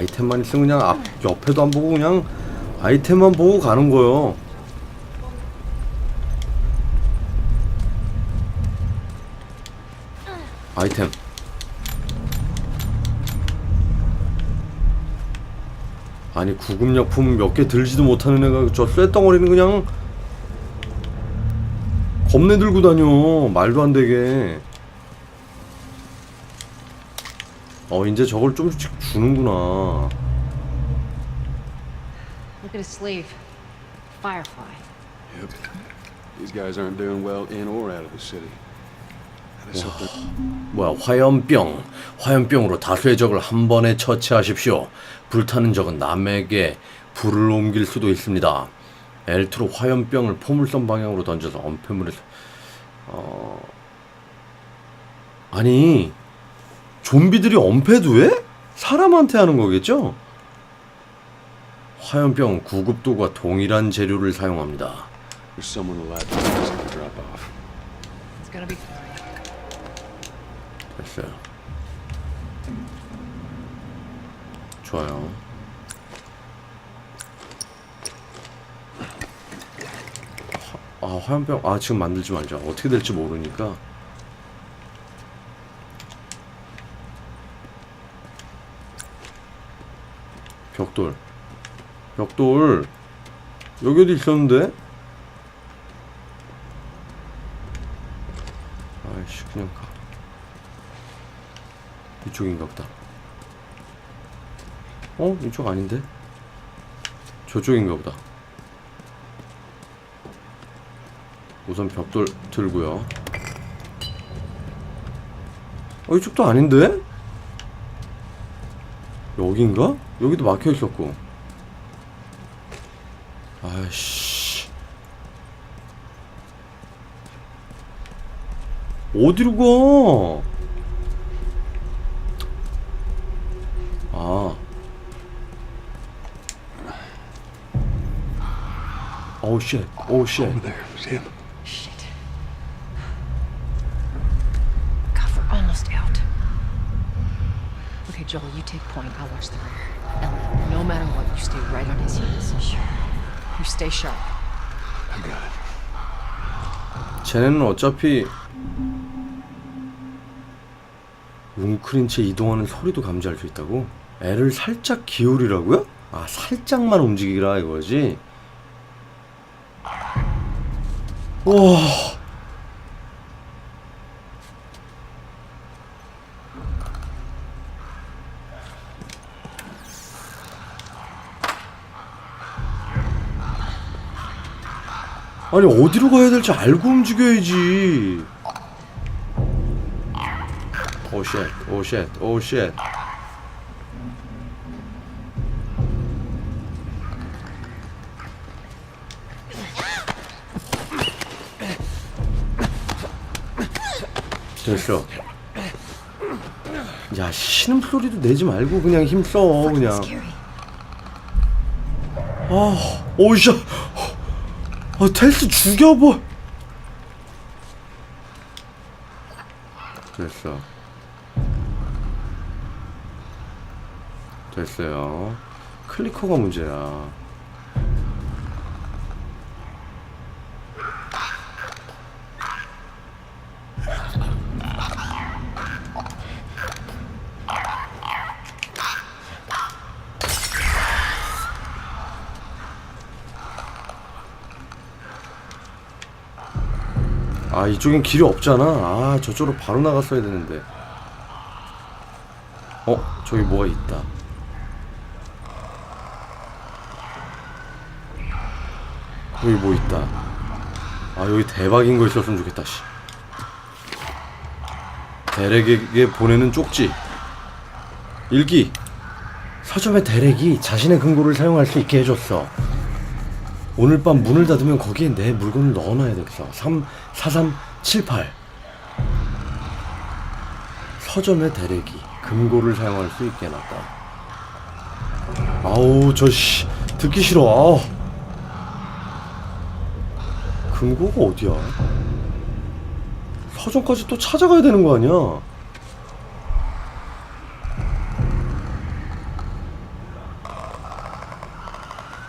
아이템만 있으면 그냥 앞 옆에도 안 보고 그냥 아이템만 보고 가는 거요. 아이템. 아니 구급약품 몇 개 들지도 못하는 애가 저 쇳덩어리는 그냥 겁내 들고 다녀 말도 안 되게 어 이제 저걸 좀씩 주는구나 Look at his sleeve. Firefly. Yep. These guys aren't doing well in or out of the city. 뭐야 화염병 화염병으로 다수의 적을 한 번에 처치하십시오 불타는 적은 남에게 불을 옮길 수도 있습니다 엘트로 화염병을 포물선 방향으로 던져서 엄폐물에서 어 아니 좀비들이 엄폐도 해? 사람한테 하는 거겠죠? 화염병 구급도가 동일한 재료를 사용합니다 됐어요. 좋아요. 화- 아 화염병 아 지금 만들지 말자. 어떻게 될지 모르니까. 벽돌. 벽돌. 여기 어디 있었는데? 아이씨 그냥 가. 이쪽인가 보다. 어? 이쪽 아닌데? 저쪽인가 보다. 우선 벽돌 들고요. 어, 이쪽도 아닌데? 여긴가? 여기도 막혀 있었고. 아이씨. 어디로 가? 아. 오우 쉣. 오우 쉣. Over there. It was him. shit. Cover almost out. Okay, Joel, you take point. I'll watch the rear. Ellie, no matter what, you stay right on his heels. Sure. You stay sharp. I got it. 쟤네는 어차피 웅크린 채 이동하는 소리도 감지할 수 있다고? 애를 살짝 기울이라고요? 아 살짝만 움직이라 이거지? 와 아니 어디로 가야 될지 알고 움직여야지. 오쉣, 오쉣, 오쉣. 됐어. 야 신음 소리도 내지 말고 그냥 힘써 그냥. 아, 오이씨. 아, 텔스 죽여버. 됐어. 됐어요. 클리커가 문제야. 아, 이쪽엔 길이 없잖아. 아, 저쪽으로 바로 나갔어야 되는데. 어, 저기 뭐가 있다. 여기 뭐 있다. 아, 여기 대박인 거 있었으면 좋겠다, 씨. 대렉에게 보내는 쪽지. 일기. 서점의 대렉이 자신의 금고를 사용할 수 있게 해줬어. 오늘 밤 문을 닫으면 거기에 내 물건을 넣어놔야 되겠어. 3, 4, 3, 7, 8. 서점의 대렉이 금고를 사용할 수 있게 해놨다. 아우, 저, 씨, 듣기 싫어. 아우. 금고가 어디야? 서점까지 또 찾아가야 되는 거 아니야?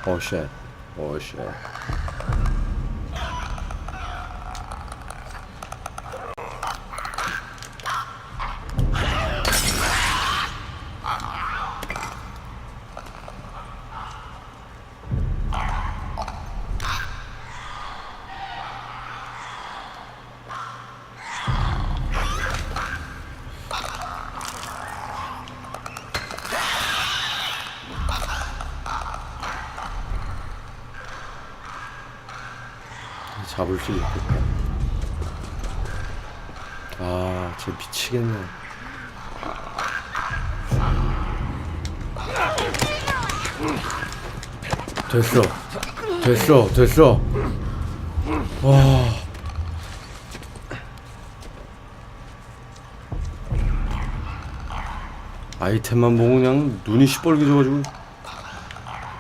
어 쉣 어 잡을 수 있겠다. 아쟤 미치겠네. 됐어. 됐어 됐어. 와. 아이템만 보고 그냥 눈이 시뻘개져가지고.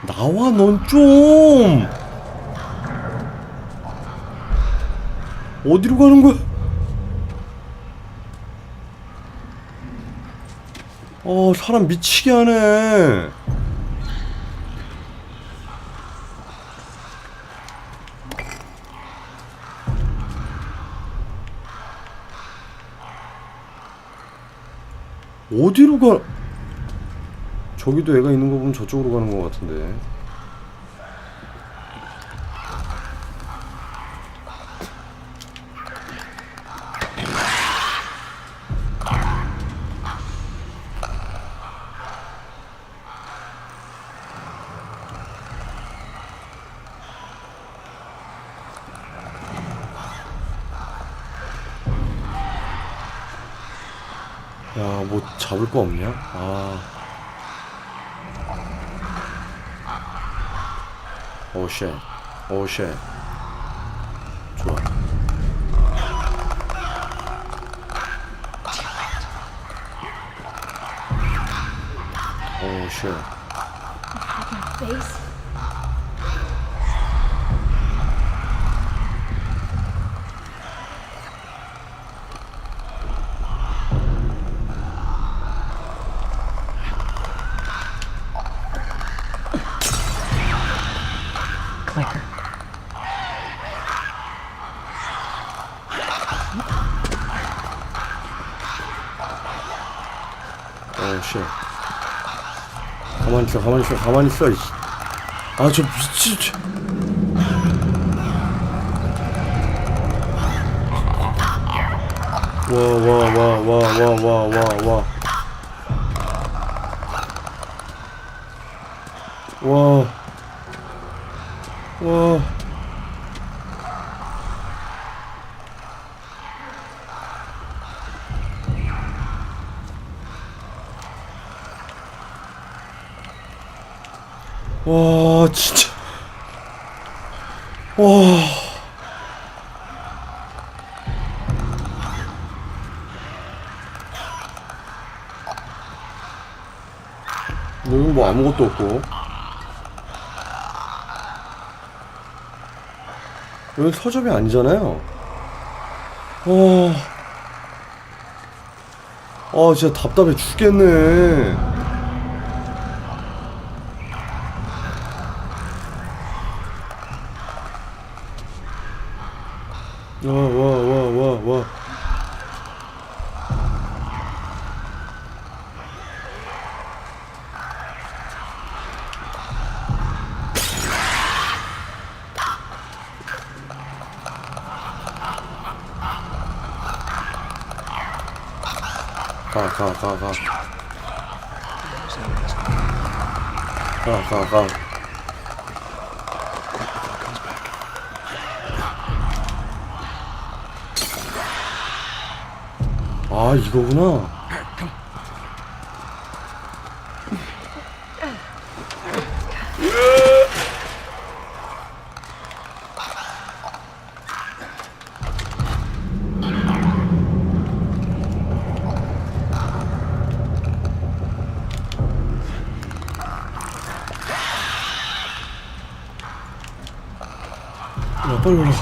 나와 넌 좀 어디로 가는 거야? 어 사람 미치게 하네. 어디로 가? 저기도 애가 있는 거 보면 저쪽으로 가는 거 같은데 야, 뭐 잡을 거 없냐? 아. 오 쉣. 오 쉣. 좋아. 오 쉣. 오 쉣. 가만히 있어, 가만히 있어, 가만히 있어. 이씨. 아, 저 미친. 저- 와, 와, 와, 와, 와, 와, 와, 와. 와. 와. 와, 진짜. 와. 여기 뭐 아무것도 없고. 여기 서점이 아니잖아요. 어. 아, 진짜 답답해 죽겠네. 와, 와, 와, 와, 와. 가, 가, 가, 가. 가, 가, 가. 아, 이거구나. 야, 빨리 올라가.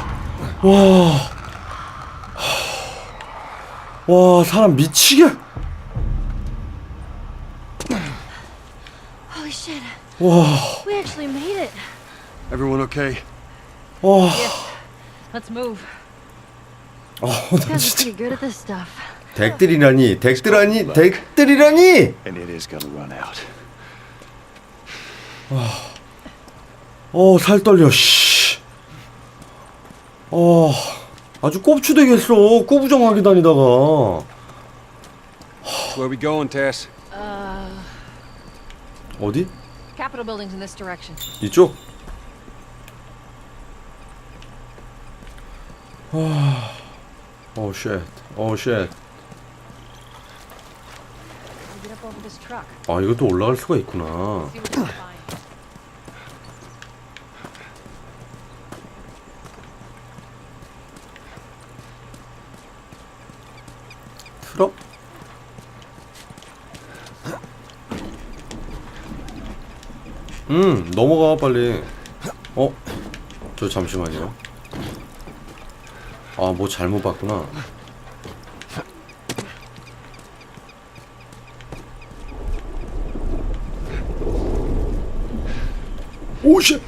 와. 와, 사람 미치게. Holy shit. 와. We actually made it. Everyone okay? 와, Let's move. 아, 나 Guys are 진짜 pretty good at this stuff. 덱들이라니, 덱들아니, 덱들이라니. And it is gonna run out. 어, 살 떨려. 씨. 어, 아주 꼽추 되겠어. 꾸부정하게 다니다가. Where we going, Tess? 어디? Capitol building's in this direction. 이쪽? 아, 오 쉣, 오 쉣. We'll get up over this truck. 아, 이것도 올라갈 수가 있구나. 트럭? 음, 넘어가 빨리. 어? 저 잠시만요. 아, 뭐 잘못 봤구나. 오씨.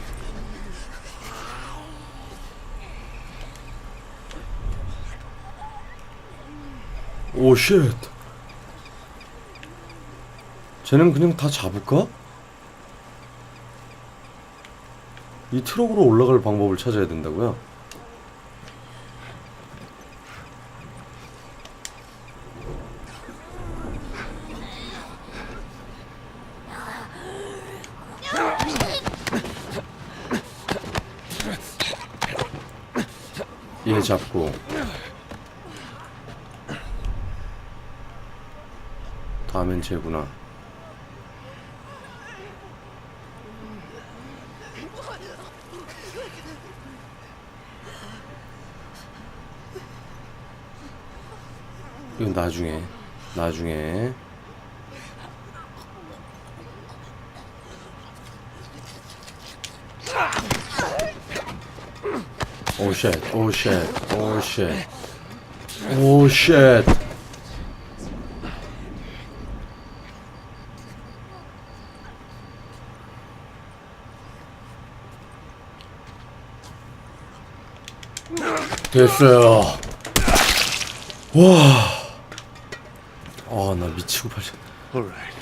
오 쉣. 쟤는 그냥 다 잡을까? 이 트럭으로 올라갈 방법을 찾아야 된다고요? 얘 잡고 다음엔 쟤구나. 이건 나중에 나중에. 오쉣. 오쉣. 오쉣. 오쉣 됐어요 와. 아, 나 미치고 팔려. All right.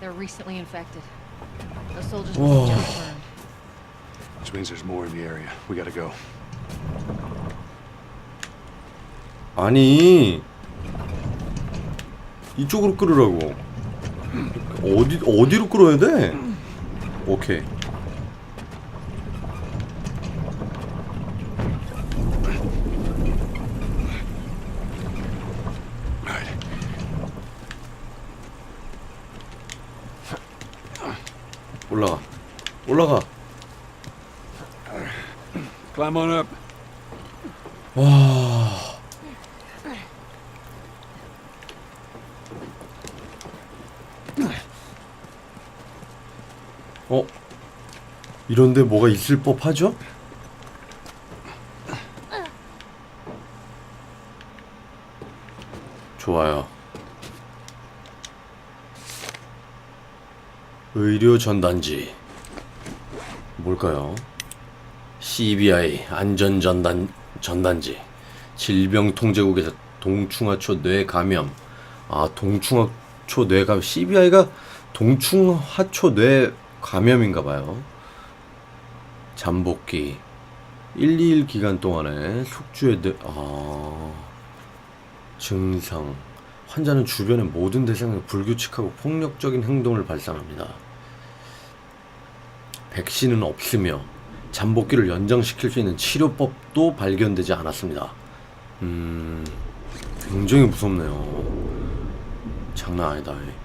They're recently infected. Those soldiers have just burned. Which means there's more in the area. We gotta go. 아니. 이쪽으로 끌으라고. 어디 어디로 끌어야 돼? 오케이. Right. 올라가. 올라가. Climb on up. 어? 이런데 뭐가 있을 법하죠? 좋아요. 의료 전단지. 뭘까요? CBI 안전 전단 전단지. 질병통제국에서 동충하초 뇌 감염. 아, 동충하초 뇌 감염. CBI가 동충하초 뇌 감염인가 봐요. 잠복기 121 기간 동안에 숙주에 뇌 아. 증상 환자는 주변의 모든 대상에 불규칙하고 폭력적인 행동을 발산합니다. 백신은 없으며 잠복기를 연장시킬 수 있는 치료법도 발견되지 않았습니다. 음, 굉장히 무섭네요. 장난 아니다. 이.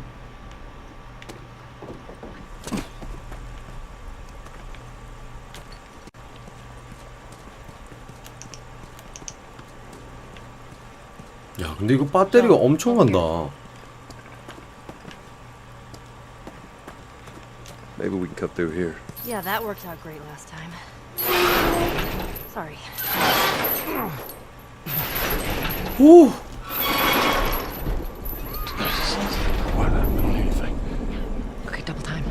야, 근데 이거 배터리가 엄청 간다. Maybe we can cut through here. Yeah, that worked out great last time. Sorry. 오! Why not doing anything? Okay, double time.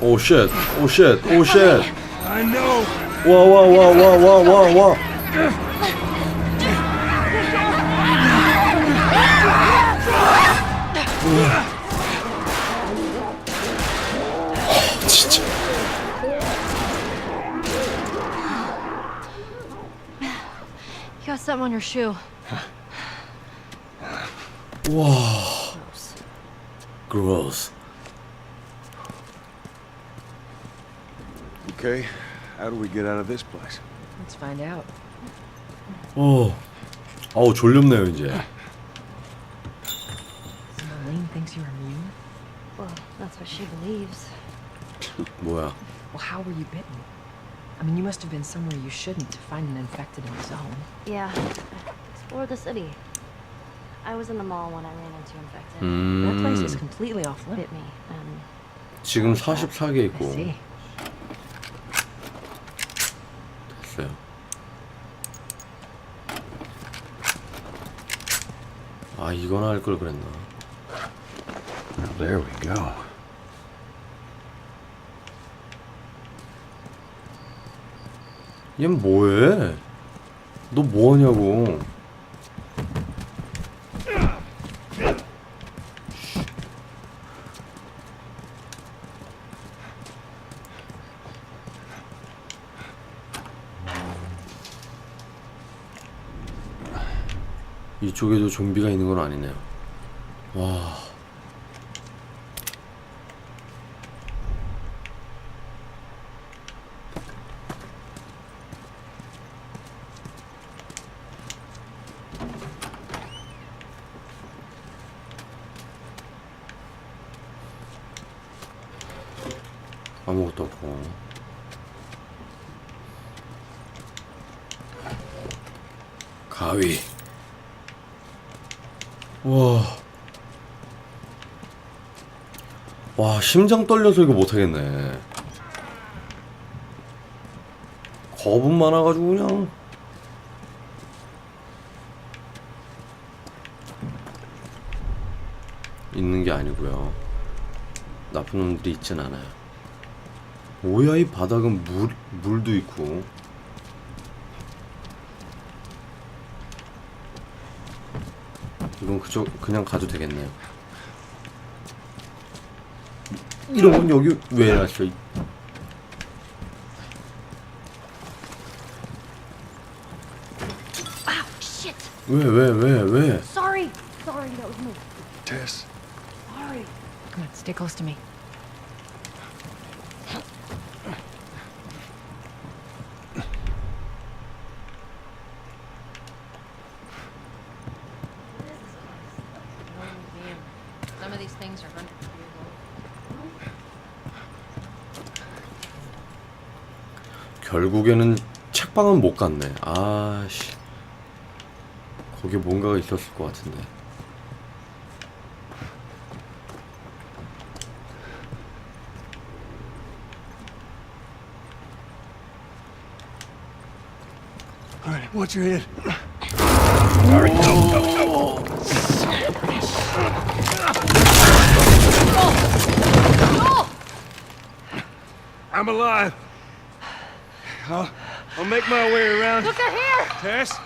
오, 오 쉣, 오 쉣, 오 쉣. I know. 와와와와와와 와. something on your shoe. gross. Okay, how do we get out of this place? Let's find out. 오. 아우 졸렵네요 이제. So Marlene thinks you're immune? Well, that's what she believes. 뭐야? Well, how were you bitten? I mean, you must have been somewhere you shouldn't to find an infected in the zone. Yeah. Explore the city. I was in the mall when I ran into infected. That place is 음. completely off limits. Bit me. And 지금 44개 I 있고 see. 됐어요. 아 이거나 할 걸 그랬나? There we go. 얘 뭐해? 너 뭐하냐고? 이쪽에도 좀비가 있는 건 아니네요. 와. 아무것도 없고. 가위. 와. 와, 심장 떨려서 이거 못하겠네. 겁은 많아가지고 그냥. 있는 게 아니고요. 나쁜 놈들이 있진 않아요. 뭐야 이 바닥은 물 물도 있고. 이건 그저 그냥 가도 되겠네요. 이런 건 여기 왜 놨어? 이- Ow! Shit! 왜 왜 왜 왜? Sorry! Sorry, that was me. Tess, Sorry. Come on, stay close to me. 결국에는 책방은 못 갔네. 아씨. 거기 뭔가가 있었을 것 같은데. all right, watch your head. I'm alive. I'll, I'll make my way around. Look at here! Tess,